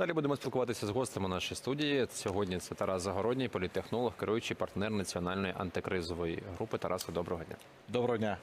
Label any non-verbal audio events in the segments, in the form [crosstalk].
Далі будемо спілкуватися з гостями нашої студії. Сьогодні це Тарас Загородній, політтехнолог, керуючий партнер національної антикризової групи. Тарасе, доброго дня. Доброго дня.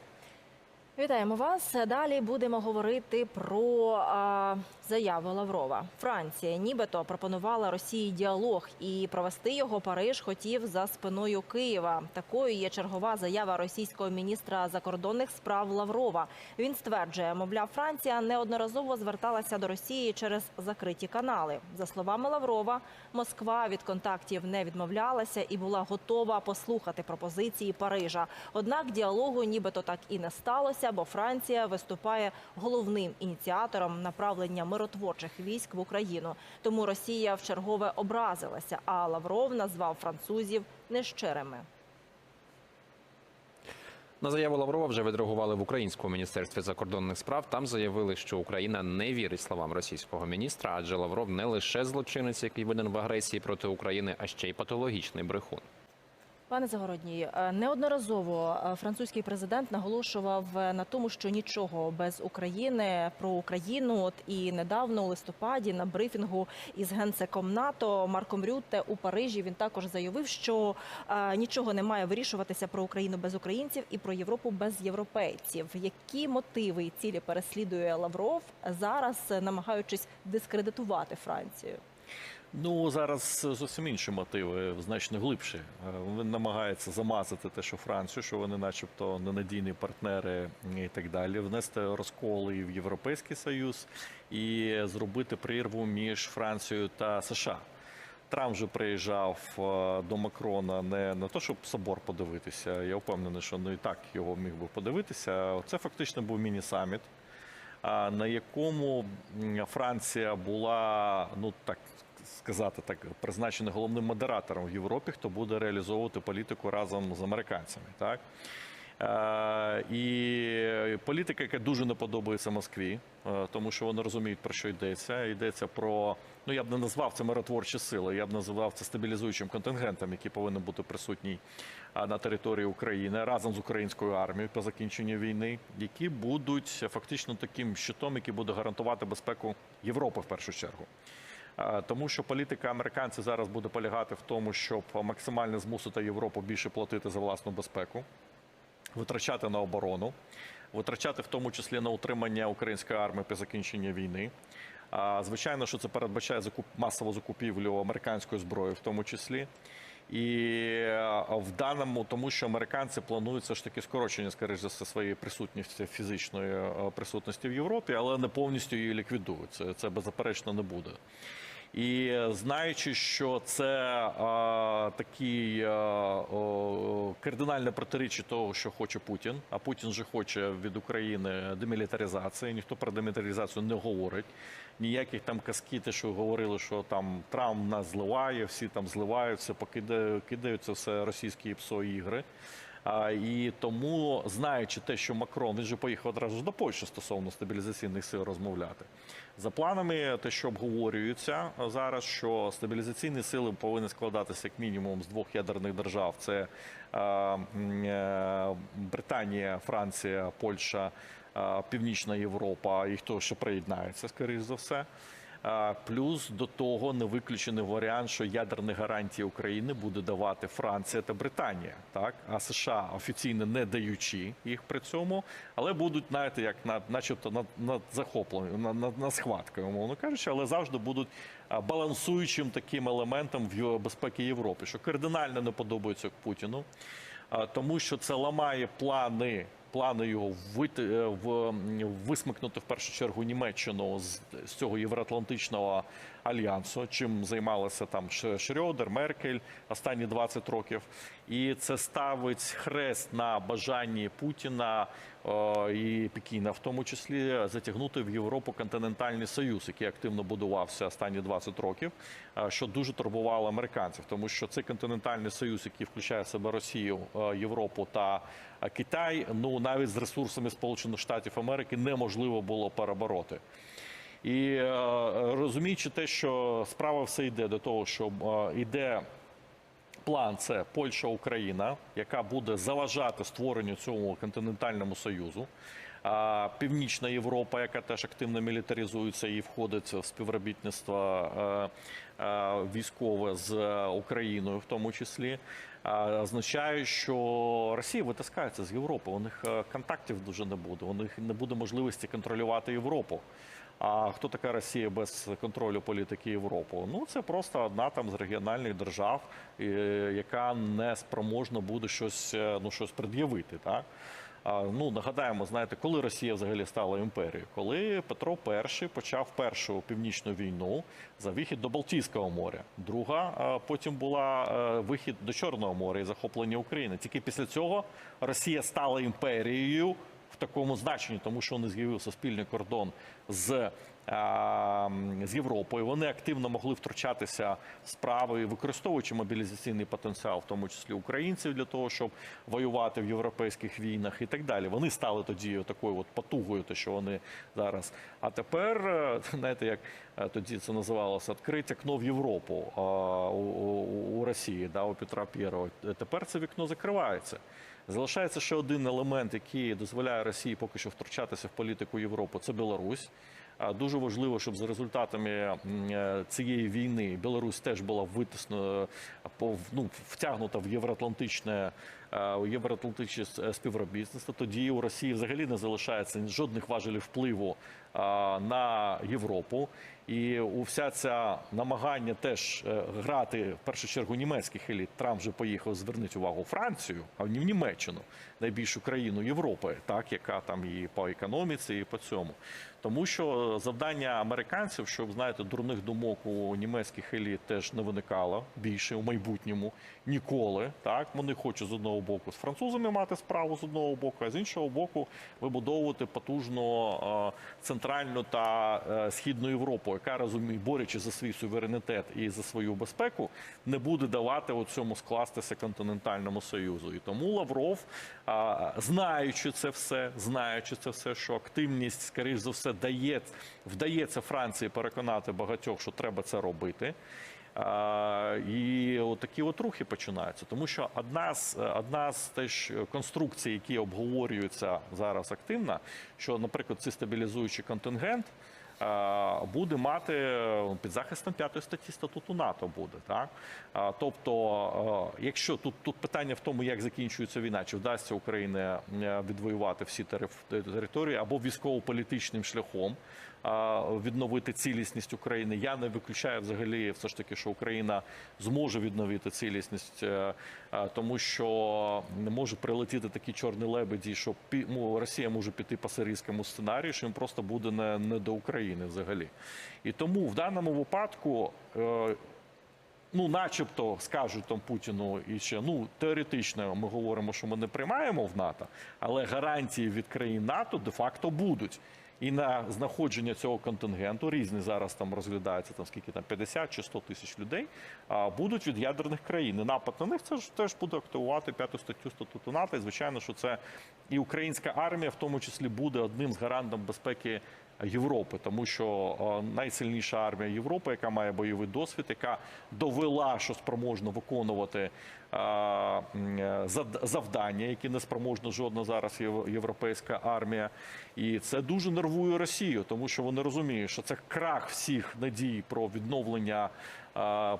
Вітаємо вас. Далі будемо говорити про а, заяву Лаврова. Франція нібито пропонувала Росії діалог і провести його Париж хотів за спиною Києва. Такою є чергова заява російського міністра закордонних справ Лаврова. Він стверджує, мовляв, Франція неодноразово зверталася до Росії через закриті канали. За словами Лаврова, Москва від контактів не відмовлялася і була готова послухати пропозиції Парижа. Однак діалогу нібито так і не сталося, бо Франція виступає головним ініціатором направлення миротворчих військ в Україну. Тому Росія вчергове образилася, а Лавров назвав французів нещирими. На заяву Лаврова вже відреагували в українському міністерстві закордонних справ. Там заявили, що Україна не вірить словам російського міністра, адже Лавров не лише злочинець, який винен в агресії проти України, а ще й патологічний брехун. Пане Загородній, е, неодноразово е, французький президент наголошував е, на тому, що нічого без України про Україну. От і недавно у листопаді на брифінгу із генсеком НАТО Марком Рютте у Парижі він також заявив, що нічого не має вирішуватися про Україну без українців і про Європу без європейців. Які мотиви і цілі переслідує Лавров зараз, намагаючись дискредитувати Францію? Ну зараз зовсім інші мотиви, значно глибші. Е, Він намагається замазати те, що Францію, що вони, начебто, ненадійні партнери і так далі, внести розколи в Європейський Союз і зробити прірву між Францією та США. Трамп вже приїжджав е, до Макрона не на те, щоб собор подивитися. Я впевнений, що ну і так його міг би подивитися. Це фактично був міні-саміт, на якому Франція була, ну так сказати, так призначена головним модератором в Європі, хто буде реалізовувати політику разом з американцями. Так? Е, І політика, яка дуже не подобається Москві, е, тому що вони розуміють, про що йдеться. Йдеться про, ну я б не назвав це миротворчі сили, я б називав це стабілізуючим контингентом, який повинен бути присутній а, на території України разом з українською армією по закінченню війни, які будуть фактично таким щитом, який буде гарантувати безпеку Європи в першу чергу. Тому що політика американців зараз буде полягати в тому, щоб максимально змусити Європу більше платити за власну безпеку, витрачати на оборону, витрачати в тому числі на утримання української армії по закінченні війни. Звичайно, що це передбачає масову закупівлю американської зброї, в тому числі. І в даному, тому що американці планують все ж таки скорочення, скоріш за все, своєї присутності фізичної присутності в Європі, але не повністю її ліквідують. Це, це беззаперечно не буде. І знаючи, що це а, о, кардинальне протиріччя того, що хоче Путін, а Путін же хоче від України демілітаризації. Ніхто про демілітаризацію не говорить. Ніяких там казки, те, що говорили, що там Трамп нас зливає, всі там зливаються, покидають кидаються все російські ПСО ігри. І тому, знаючи те, що Макрон він же поїхав одразу до Польщі стосовно стабілізаційних сил розмовляти. За планами, те, що обговорюється зараз, що стабілізаційні сили повинні складатися як мінімум з двох ядерних держав: це е, Британія, Франція, Польща, Північна Європа і хто ще приєднається, скоріш за все. Плюс до того не виключений варіант, що ядерні гарантії України буде давати Франція та Британія, так? А США офіційно не даючи їх при цьому, але будуть знаєте, як на, начебто над, над захопленням, над, над, над схваткою, умовно кажучи, але завжди будуть балансуючим таким елементом в безпеки Європи, що кардинально не подобається Путіну, тому що це ламає плани плани його вити, е, в, висмикнути в першу чергу Німеччину з, з цього євроатлантичного альянсу, чим займалися там Ш- Шрёдер, Меркель останні 20 років. І це ставить хрест на бажанні Путіна е, і Пекіна, в тому числі затягнути в Європу континентальний союз, який активно будувався останні 20 років, е, що дуже турбувало американців, тому що цей континентальний союз, який включає в себе Росію, е, Європу та Китай, ну навіть з ресурсами Сполучених Штатів Америки неможливо було перебороти. І е, розуміючи те, що справа все йде до того, що е, йде план це Польща, Україна, яка буде заважати створенню цьому континентальному союзу. Північна Європа, яка теж активно мілітаризується і входить в співробітництво е, військове з Україною, в тому числі, означає, що Росія витискається з Європи. У них контактів дуже не буде. У них не буде можливості контролювати Європу. А хто така Росія без контролю політики Європи? Ну це просто одна там з регіональних держав, е, яка не спроможна буде щось, е, ну щось пред'явити. Так ну нагадаємо, знаєте, коли Росія взагалі стала імперією? Коли Петро І почав першу північну війну за вихід до Балтійського моря. Друга а, потім була е, вихід до Чорного моря і захоплення України. Тільки після цього Росія стала імперією в такому значенні, тому що вони з'явився спільний кордон з, а, з Європою. Вони активно могли втручатися справи, використовуючи мобілізаційний потенціал, в тому числі українців, для того, щоб воювати в європейських війнах і так далі. Вони стали тоді такою от потугою, те, що вони зараз. А тепер, е, [laughs] знаєте, як е, тоді це називалося відкрите вікно в Європу у Росії, да, у Петра П'єрова. Тепер це вікно закривається. Залишається ще один елемент, який дозволяє Росії поки що втручатися в політику Європи. Це Білорусь. Дуже важливо, щоб за результатами е, цієї війни Білорусь теж була витиснена, пов- ну, втягнута в євроатлантичне е, євроатлантичне співробітництво. Тоді у Росії взагалі не залишається жодних важелів впливу е, на Європу. І у вся ця намагання теж е, грати в першу чергу німецьких еліт. Трамп вже поїхав, зверніть увагу, Францію, а не в Німеччину, найбільшу країну Європи, так яка там і по економіці, і по цьому. Тому що завдання американців, щоб знаєте, дурних думок у німецьких еліт теж не виникало більше у майбутньому ніколи. Так вони хочуть з одного боку з французами мати справу з одного боку, а з іншого боку вибудовувати потужну е, центральну та е, східну Європу, яка розуміє, борючи за свій суверенітет і за свою безпеку, не буде давати у цьому скластися континентальному союзу. І тому Лавров, знаючи це все, знаючи це все, що активність, скоріш за все, дає вдається Франції переконати багатьох, що треба це робити. І такі от рухи починаються, тому що одна з одна з теж конструкцій, які обговорюються зараз активно, що, наприклад, цей стабілізуючий контингент буде мати е, під захистом п'ятої статті статуту НАТО. Буде так. Тобто, е, якщо тут тут питання в тому, як закінчується війна, чи вдасться Україні е, відвоювати всі території або військово-політичним шляхом відновити цілісність України. Я не виключаю взагалі все ж таки, що Україна зможе відновити цілісність, е, е, тому що не може прилетіти такі чорні лебеді, що ну, Росія може піти по сирійському сценарію, що їм просто буде не, не до України взагалі. І тому в даному випадку. е, Ну, начебто, скажуть там Путіну і ще ну теоретично ми говоримо, що ми не приймаємо в НАТО, але гарантії від країн НАТО де-факто будуть. І на знаходження цього контингенту різні зараз там розглядаються там скільки там 50 чи 100 тисяч людей. А будуть від ядерних країн. І напад на них це ж теж буде активувати п'яту статтю статуту НАТО. І звичайно, що це і українська армія, в тому числі, буде одним з гарантом безпеки Європи, тому що е, найсильніша армія Європи, яка має бойовий досвід, яка довела, що спроможна виконувати е, е, завдання, які не спроможна жодна зараз єв- європейська армія. І це дуже нервує Росію, тому що вони розуміють, що це крах всіх надій про відновлення.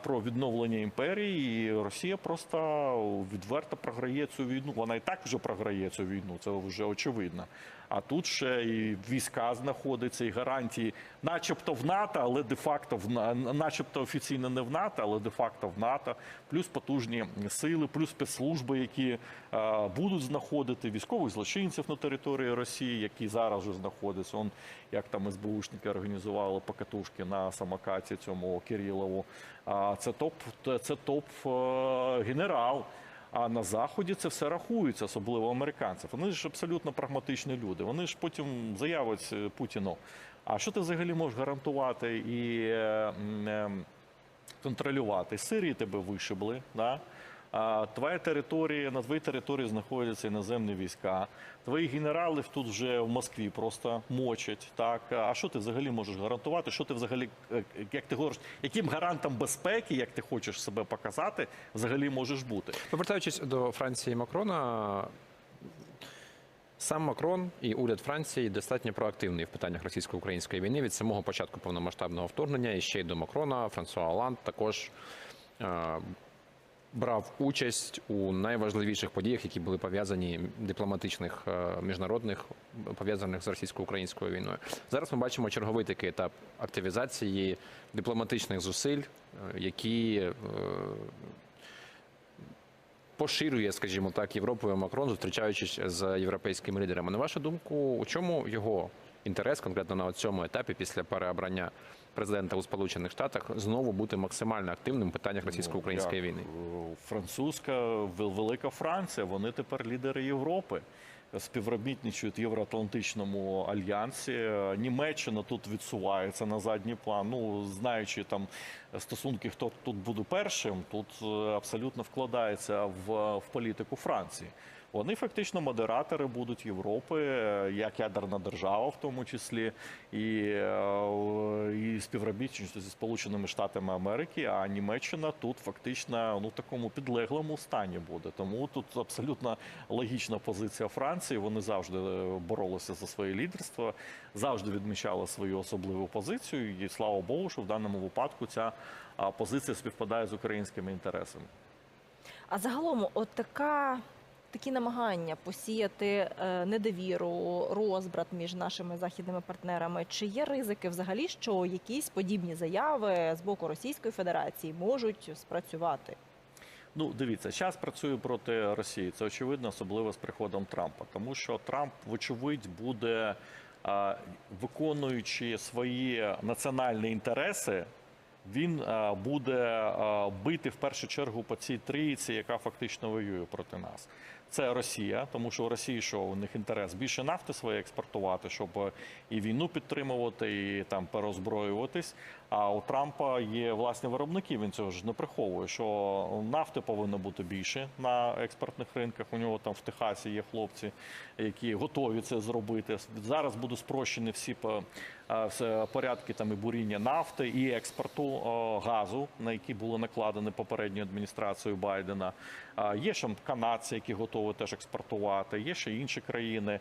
Про відновлення імперії, і Росія просто відверто програє цю війну. Вона і так вже програє цю війну, це вже очевидно. А тут ще і війська знаходяться, і гарантії, начебто в НАТО, але де-факто в На- начебто офіційно не в НАТО, але де-факто в НАТО, плюс потужні сили, плюс спецслужби, які е, будуть знаходити військових злочинців на території Росії, які зараз вже знаходяться. Он як там СБУшники організували покатушки на самокаті цьому Кирилову. А це топ, це топ е, генерал. А на заході це все рахується, особливо американців. Вони ж абсолютно прагматичні люди. Вони ж потім заявять е, Путіну. А що ти взагалі можеш гарантувати і е, е, контролювати? Сирії тебе вишибли. Да? Твоя територія, на твоїй території знаходяться іноземні війська. Твої генерали тут вже в Москві просто мочать. Так а що ти взагалі можеш гарантувати? Що ти взагалі, е, як ти говориш, яким гарантом безпеки, як ти хочеш себе показати, взагалі можеш бути? Повертаючись до Франції Макрона, Сам Макрон і уряд Франції достатньо проактивний в питаннях російсько-української війни від самого початку повномасштабного вторгнення. І ще й до Макрона Франсуа Оланд також е, брав участь у найважливіших подіях, які були пов'язані дипломатичних е, міжнародних, пов'язаних з російсько-українською війною. Зараз ми бачимо черговий такий етап активізації дипломатичних зусиль, е, які е, поширює, скажімо так, Європою Макрон, зустрічаючись з європейськими лідерами. На вашу думку, у чому його інтерес конкретно на цьому етапі після переобрання президента у Сполучених Штатах знову бути максимально активним в питаннях російсько-української Ну, війни? е, Французька велика Франція. Вони тепер лідери Європи. Співробітничають в Євроатлантичному альянсі. Німеччина тут відсувається на задній план. Ну знаючи там стосунки, хто тут буде першим, тут е, абсолютно вкладається в, в політику Франції. Вони фактично модератори будуть Європи, е, як ядерна держава, в тому числі, і, е, і співробітництво зі Сполученими Штатами Америки. А Німеччина тут фактично ну такому підлеглому стані буде. Тому тут абсолютно логічна позиція Франції. Вони завжди е, боролися за своє лідерство, завжди відмічали свою особливу позицію. І слава Богу, що в даному випадку ця позиція співпадає з українськими інтересами. А загалом, от така. Такі намагання посіяти е, недовіру, розбрат між нашими західними партнерами. Чи є ризики взагалі, що якісь подібні заяви з боку Російської Федерації можуть спрацювати? Ну, дивіться, час працює проти Росії. Це очевидно, особливо з приходом Трампа, тому що Трамп, вочевидь, буде виконуючи свої національні інтереси. Він буде бити в першу чергу по цій трійці, яка фактично воює проти нас. Це Росія, тому що у Росії що у них інтерес більше нафти своє експортувати, щоб і війну підтримувати, і там переозброюватись. А у Трампа є власні виробники. Він цього ж не приховує. Що нафти повинно бути більше на експортних ринках. У нього там в Техасі є хлопці, які готові це зробити. Зараз будуть спрощені всі все порядки там і буріння нафти і експорту газу, на які були накладені попередньою адміністрацією Байдена. Є ще канадці, які готові теж експортувати. Є ще інші країни.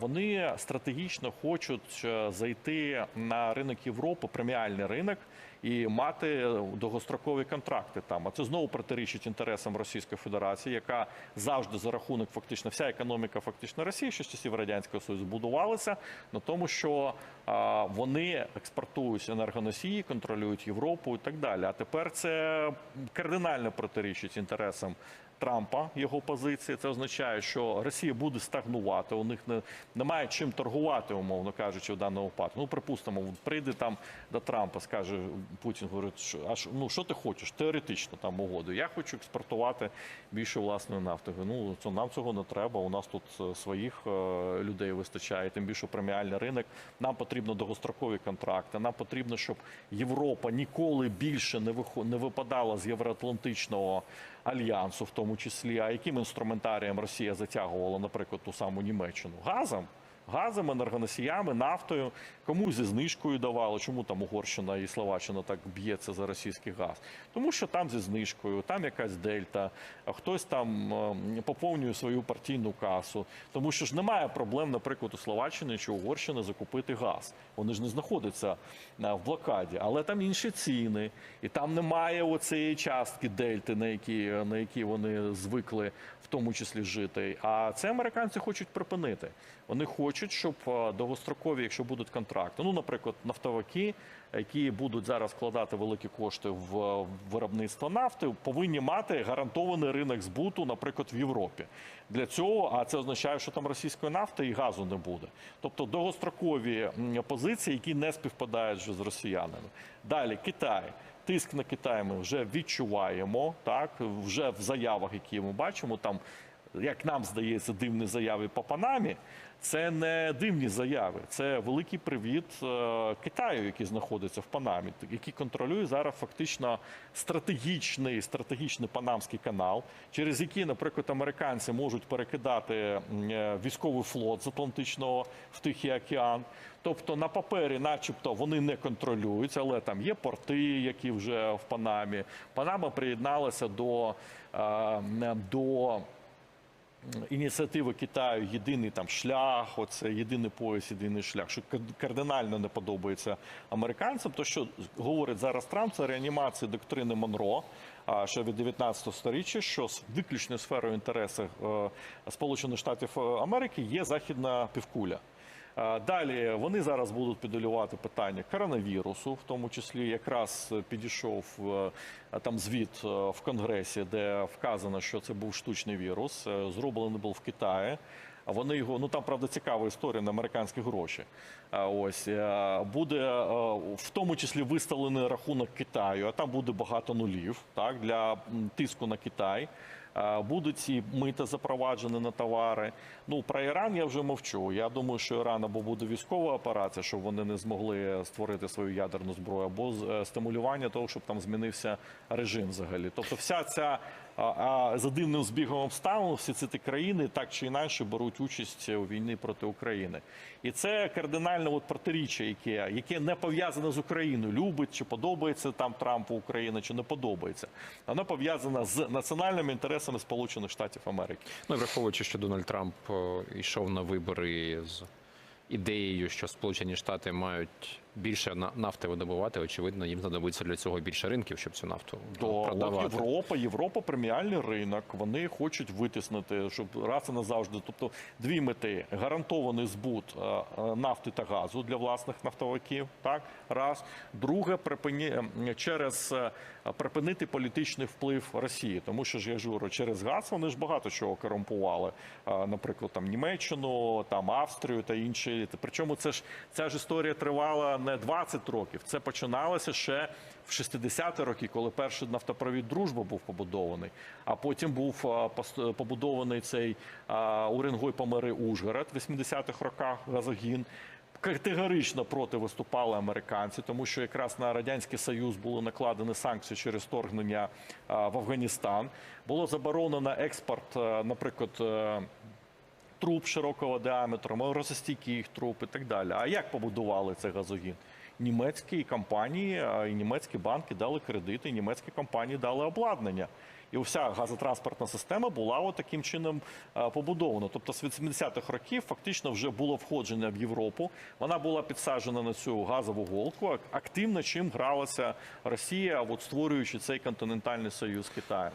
Вони стратегічно хочуть е, зайти на ринок Європи, преміальний ринок. І мати довгострокові контракти там. А це знову протирічить інтересам Російської Федерації, яка завжди за рахунок фактично вся економіка фактично Росії, що з часів радянського союзу будувалася на тому, що а, вони експортують енергоносії, контролюють Європу і так далі. А тепер це кардинально протирічить інтересам. Трампа його позиції це означає, що Росія буде стагнувати. У них не немає чим торгувати, умовно кажучи, в даному випадку. Ну припустимо, прийде там до Трампа, скаже Путін, говорить, що а ну що ти хочеш? Теоретично там угоду. Я хочу експортувати більше власної нафти. Ну це нам цього не треба. У нас тут е, своїх е, людей вистачає. Тим більше преміальний ринок. Нам потрібно довгострокові контракти. Нам потрібно, щоб Європа ніколи більше не випадала з євроатлантичного альянсу, в тому числі. А яким інструментарієм Росія затягувала, наприклад, ту саму Німеччину? Газом. Газом, енергоносіями, нафтою, комусь зі знижкою давали. Чому там Угорщина і Словаччина так б'ється за російський газ? Тому що там зі знижкою, там якась дельта, хтось там е, поповнює свою партійну касу. Тому що ж немає проблем, наприклад, у Словаччини чи Угорщини закупити газ. Вони ж не знаходяться е, в блокаді, але там інші ціни, і там немає оцієї частки дельти, на які, на які вони звикли в тому числі жити. А це американці хочуть припинити. Вони хочуть, щоб е, довгострокові, якщо будуть контракти, ну, наприклад, нафтовики, які будуть зараз вкладати великі кошти в е, виробництво нафти, повинні мати гарантований ринок збуту, наприклад, в Європі. Для цього, а це означає, що там російської нафти і газу не буде. Тобто довгострокові позиції, які не співпадають вже з росіянами. Далі Китай. Тиск на Китай ми вже відчуваємо, так вже в заявах, які ми бачимо, там як нам здається, дивні заяви по Панамі. Це не дивні заяви, це великий привіт е, Китаю, який знаходиться в Панамі, який контролює зараз фактично стратегічний стратегічний панамський канал, через який, наприклад, американці можуть перекидати е, військовий флот з Атлантичного в Тихий океан. Тобто на папері, начебто, вони не контролюються, але там є порти, які вже в Панамі. Панама приєдналася до, е, до ініціативи Китаю єдиний там шлях, оце єдиний пояс, єдиний шлях, що кардинально не подобається американцям. То що говорить зараз Трамп, це реанімація доктрини Монро. Ще від 19 сторіччя, що виключною сферою інтересів е, Сполучених Штатів е, Америки є західна півкуля. Далі вони зараз будуть підолювати питання коронавірусу, в тому числі якраз підійшов е, там звіт е, в Конгресі, де вказано, що це був штучний вірус, е, зроблений був в Китаї. Вони його, ну там правда цікава історія на американські гроші. Ось буде в тому числі виставлений рахунок Китаю, а там буде багато нулів так для тиску на Китай. Будуть ці мита запроваджені на товари. Ну про Іран я вже мовчу. Я думаю, що Іран або буде військова операція, щоб вони не змогли створити свою ядерну зброю, або е, стимулювання того, щоб там змінився режим взагалі. Тобто, вся ця а, за дивним збігом обставин всі ці країни так чи інакше беруть участь у війні проти України. І це кардинальне от протиріччя, яке, яке не пов'язане з Україною. Любить чи подобається там Трампу Україна, чи не подобається. Воно пов'язане з національними інтересами Сполучених Штатів Америки. Ну враховуючи, що Дональд Трамп е, йшов на вибори з ідеєю, що Сполучені Штати мають більше на- нафти видобувати, очевидно, їм знадобиться для цього більше ринків, щоб цю нафту То от продавати. Європа, Європа преміальний ринок. Вони хочуть витиснути, щоб раз і назавжди. Тобто дві мети: гарантований збут е, е, нафти та газу для власних нафтовиків. Так раз друге, припині через е, припинити політичний вплив Росії, тому що ж я ж говорю, через газ вони ж багато чого корумпували. Наприклад, там Німеччину, там Австрію та інші. Причому це ж ця ж історія тривала не 20 років. Це починалося ще в 60-ті роки, коли перший нафтопровід дружба був побудований, а потім був а, побудований цей Уренгой Помери Ужгород в 80-х роках газогін. Категорично проти виступали американці, тому що якраз на радянський союз були накладені санкції через вторгнення в Афганістан. Було заборонено експорт, наприклад. Труб широкого діаметру, морозостійких труб і так далі. А як побудували цей газогін? Німецькі компанії і німецькі банки дали кредити, німецькі компанії дали обладнання. І вся газотранспортна система була таким чином побудована. Тобто з 80-х років фактично вже було входження в Європу. Вона була підсаджена на цю газову голку. ак- Активно чим гралася Росія, от створюючи цей континентальний союз з Китаєм.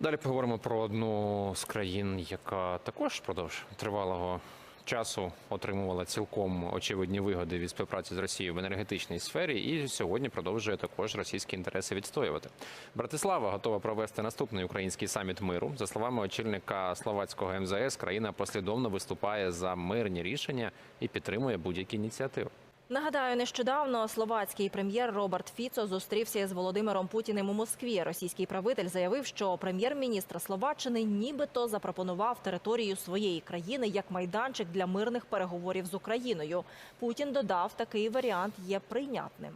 Далі поговоримо про одну з країн, яка також впродовж тривалого часу отримувала цілком очевидні вигоди від співпраці з Росією в енергетичній сфері, і сьогодні продовжує також російські інтереси відстоювати. Братислава готова провести наступний український саміт миру. За словами очільника словацького МЗС, країна послідовно виступає за мирні рішення і підтримує будь-які ініціативи. Нагадаю, нещодавно словацький прем'єр Роберт Фіцо зустрівся із Володимиром Путіним у Москві. Російський правитель заявив, що прем'єр-міністр Словаччини нібито запропонував територію своєї країни як майданчик для мирних переговорів з Україною. Путін додав, такий варіант є прийнятним.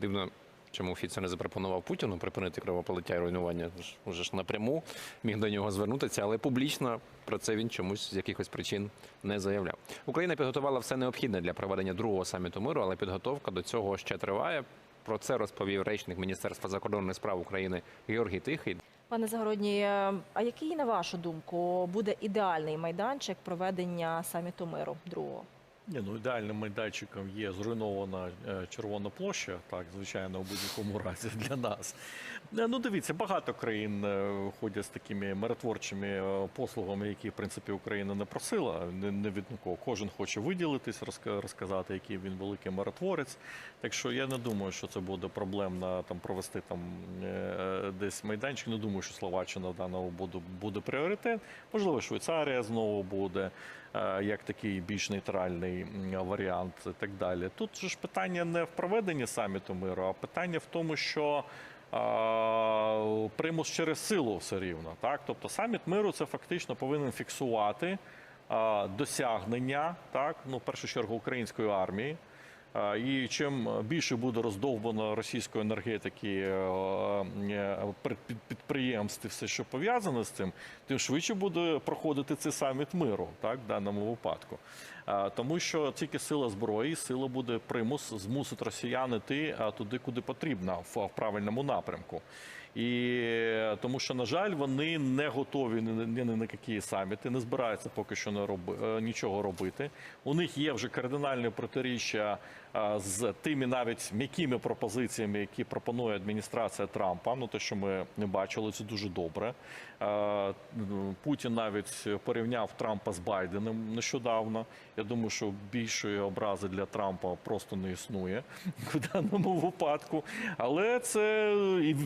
Дивно, чому Фіцо не запропонував Путіну припинити кровополиття і руйнування. Уже ж напряму міг до нього звернутися, але публічно про це він чомусь з якихось причин не заявляв. Україна підготувала все необхідне для проведення другого саміту миру, але підготовка до цього ще триває. Про це розповів речник Міністерства закордонних справ України Георгій Тихий. Пане Загородній, е, а який, на вашу думку, буде ідеальний майданчик проведення саміту миру другого? Ні, ну ідеальним майданчиком є зруйнована е, червона площа, так звичайно, у будь-якому [laughs] разі для нас. Е, Ну дивіться, багато країн е, ходять з такими миротворчими послугами, які в принципі Україна не просила. Не, від кого. Кожен хоче виділитись, розка- розказати, який він великий миротворець. Так що я не думаю, що це буде проблемно там провести там десь майданчик. Не думаю, що Словаччина в даному буде, буде пріоритет. Можливо, Швейцарія знову буде як такий більш нейтральний варіант і так далі. Тут же ж питання не в проведенні саміту миру, а питання в тому, що е, примус через силу все рівно. Так? Тобто саміт миру це фактично повинен фіксувати е, досягнення, так? ну, в першу чергу української армії. І чим більше буде роздовбано російської енергетики, е, е, під- під- підприємств і все, що пов'язане з цим, тим швидше буде проходити цей саміт миру, так, в даному випадку. Тому що тільки сила зброї, сила буде примус, змусить росіян іти е, туди, куди потрібно, в правильному напрямку. І тому, що на жаль, вони не готові ні, на які саміти, не збираються поки що не роби, е, нічого робити. У них є вже кардинальне протиріччя з тими навіть м'якими пропозиціями, які пропонує адміністрація Трампа. Ну те, що ми не бачили, це дуже добре. Путін навіть порівняв Трампа з Байденом нещодавно. Я думаю, що більшої образи для Трампа просто не існує [laughs] в даному випадку. Але це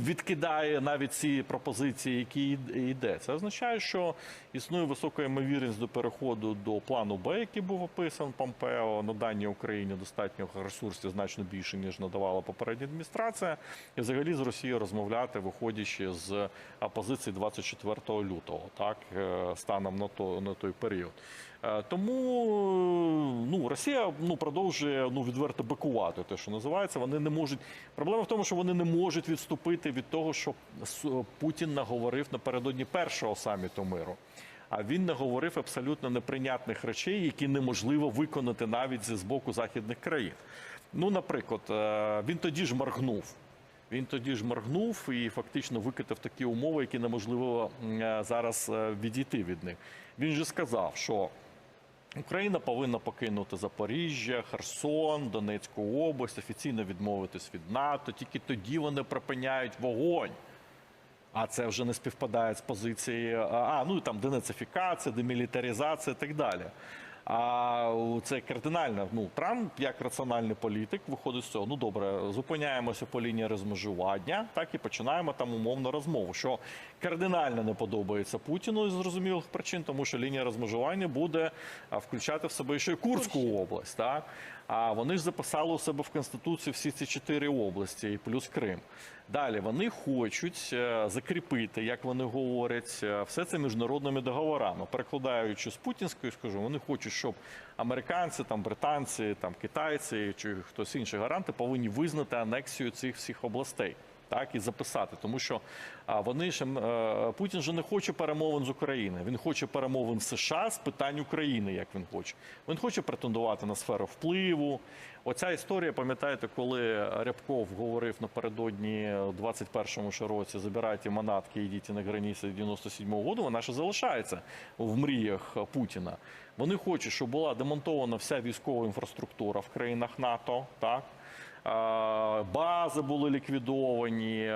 відкидає навіть ці пропозиції, які йде. Це означає, що існує висока ймовірність до переходу до плану Б, який був описан Помпео. На даній Україні достатньо ресурсів значно більше ніж надавала попередня адміністрація. І взагалі з Росією розмовляти, виходячи з позиції 24 лютого, так е, станом на то на той період. Е, Тому ну Росія ну продовжує ну відверто бикувати, те, що називається. Вони не можуть. Проблема в тому, що вони не можуть відступити від того, що Путін наговорив напередодні першого саміту миру. А він наговорив абсолютно неприйнятних речей, які неможливо виконати навіть з боку західних країн. Ну, наприклад, е, він тоді ж моргнув. Він тоді ж моргнув і фактично викатав такі умови, які неможливо е, зараз е, відійти від них. Він же сказав, що Україна повинна покинути Запоріжжя, Херсон, Донецьку область, офіційно відмовитись від НАТО. Тільки тоді вони припиняють вогонь. А це вже не співпадає з позицією, а ну там денацифікація, демілітаризація і так далі. А це кардинально. Ну Трамп, як раціональний політик, виходить з цього. Ну добре, зупиняємося по лінії розмежування, так і починаємо там умовно розмову, що кардинально не подобається Путіну з зрозумілих причин, тому що лінія розмежування буде включати в себе ще й Курську область. Так? А вони ж записали у себе в конституцію всі ці чотири області, і плюс Крим. Далі вони хочуть е, закріпити, як вони говорять, е, все це міжнародними договорами. Перекладаючи з путінської, скажу, вони хочуть, щоб американці, там британці, там китайці чи хтось інший гаранти повинні визнати анексію цих всіх областей. Так і записати, тому що вони ем, е, Путін же не хоче перемовин з України. Він хоче перемовин США з питань України, як він хоче. Він хоче претендувати на сферу впливу. Оця історія, пам'ятаєте, коли Рябков говорив напередодні у 21-му ще році забирайте манатки, йдіть на границі 97-го року, вона ще залишається в мріях Путіна. Вони хочуть, щоб була демонтована вся військова інфраструктура в країнах НАТО, так. Бази були ліквідовані,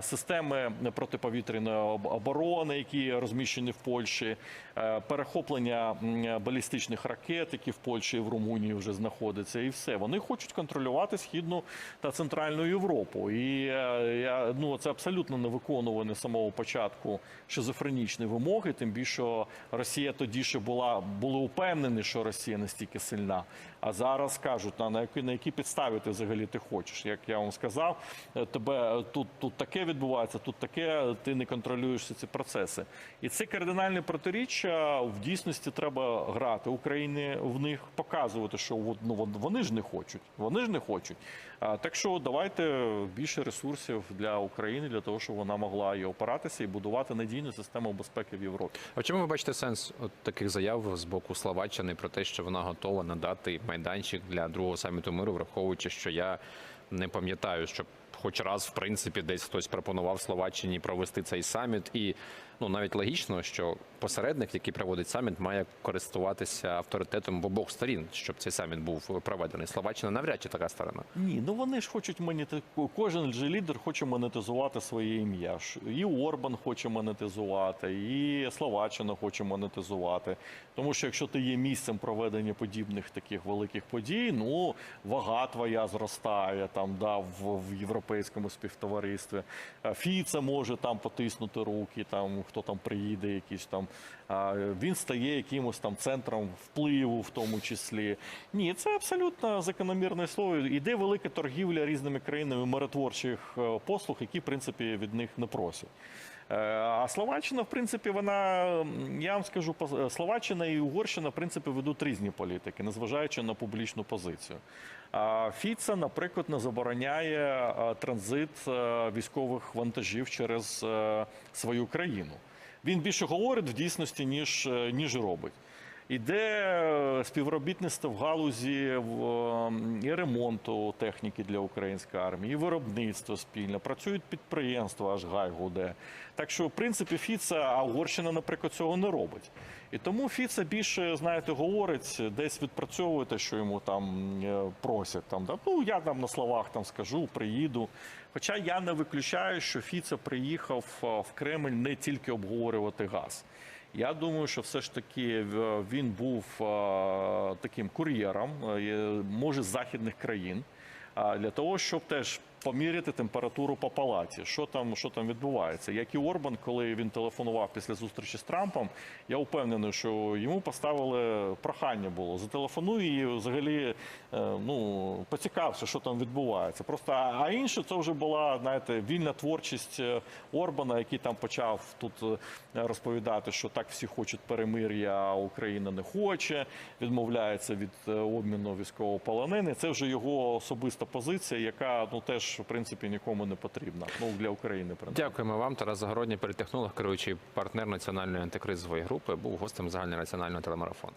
системи протиповітряної оборони, які розміщені в Польщі, е, перехоплення балістичних ракет, які в Польщі і в Румунії вже знаходяться, і все. Вони хочуть контролювати східну та центральну Європу. І е, я ну це абсолютно не виконувані самого початку шизофренічні вимоги. Тим більше Росія тоді ще була були упевнені, що Росія настільки сильна. А зараз кажуть, на, якій на якій підставі ти взагалі ти хочеш. Як я вам сказав, е, тебе тут, тут таке відбувається, тут таке, ти не контролюєш ці процеси. І це кардинальне протиріччя в дійсності треба грати Україні в них, показувати, що ну, вони ж не хочуть. Вони ж не хочуть. Так що давайте більше ресурсів для України для того, щоб вона могла і опиратися і будувати надійну систему безпеки в Європі. А в чому ви бачите сенс от таких заяв з боку Словаччини про те, що вона готова надати майданчик для другого саміту миру, враховуючи, що я не пам'ятаю, що хоч раз в принципі десь хтось пропонував Словаччині провести цей саміт, і ну навіть логічно, що посередник, який проводить саміт, має користуватися авторитетом в обох сторін, щоб цей саміт був проведений. Словаччина навряд чи така сторона. Ні, ну вони ж хочуть монети... Кожен же лідер хоче монетизувати своє ім'я. І Орбан хоче монетизувати, і Словаччина хоче монетизувати. Тому що якщо ти є місцем проведення подібних таких великих подій, ну вага твоя зростає там да, в, в європейському співтоваристві. Е, Фіце може там потиснути руки, там хто там приїде, якісь там. Він стає якимось там центром впливу, в тому числі. Ні, це абсолютно закономірне слово. Іде велика торгівля різними країнами миротворчих е, послуг, які в принципі від них не просять. Е, А Словаччина, в принципі, вона я вам скажу, пос- Словаччина і Угорщина, в принципі, ведуть різні політики, незважаючи на публічну позицію. Фіца, наприклад, не забороняє е, транзит е, військових вантажів через е, свою країну. Він більше говорить в дійсності, ніж, е, ніж робить. Іде е, співробітництво в галузі і ремонту техніки для української армії, і виробництво спільне. Працюють підприємства, аж гай гуде. Так що, в принципі, Фіца, а Угорщина, наприклад, цього не робить. І тому Фіца більше, знаєте, говорить, десь відпрацьовує те, що йому там е, просять. Там? Ну, я там на словах там скажу, приїду. Хоча я не виключаю, що Фіца приїхав е, в Кремль не тільки обговорювати газ. Я думаю, що все ж таки він був таким кур'єром, е, може, західних країн, для того, щоб теж поміряти температуру по палаті, що там, що там відбувається. Як і Орбан, коли він телефонував після зустрічі з Трампом, я впевнений, що йому поставили прохання було зателефонуй і взагалі е, ну, поцікався, що там відбувається. Просто а інше це вже була знаєте, вільна творчість е, Орбана, який там почав тут е, розповідати, що так всі хочуть перемир'я, а Україна не хоче, відмовляється від обміну військовополонених. Це вже його особиста позиція, яка ну теж в принципі нікому не потрібна. Ну для України принаймні. Дякуємо вам. Тарас Загородній, політехнолог, керуючий партнер національної антикризової групи, був гостем загальнонаціонального телемарафону.